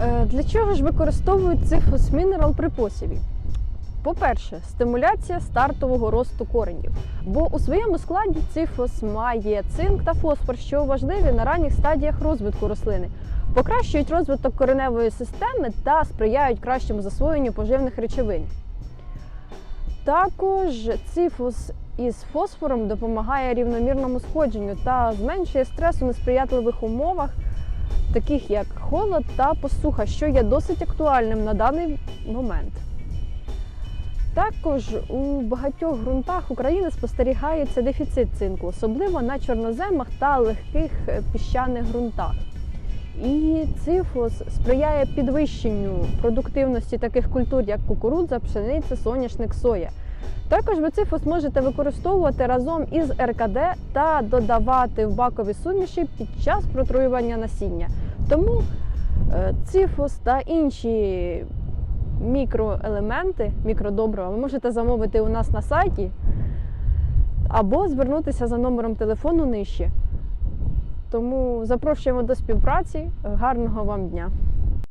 Е, Для чого ж використовують цифус мінерал при посіві? По-перше, стимуляція стартового росту коренів, бо у своєму складі цифос має цинк та фосфор, що важливі на ранніх стадіях розвитку рослини, покращують розвиток кореневої системи та сприяють кращому засвоєнню поживних речовин. Також цифус із фосфором допомагає рівномірному сходженню та зменшує стрес у несприятливих умовах, таких як холод та посуха, що є досить актуальним на даний момент. Також у багатьох ґрунтах України спостерігається дефіцит цинку, особливо на чорноземах та легких е, піщаних ґрунтах. І цифос сприяє підвищенню продуктивності таких культур, як кукурудза, пшениця, соняшник, соя. Також ви цифос можете використовувати разом із РКД та додавати в бакові суміші під час протруювання насіння. Тому е, цифос та інші мікроелементи, мікродобрива ви можете замовити у нас на сайті або звернутися за номером телефону нижче. Тому запрошуємо до співпраці. Гарного вам дня!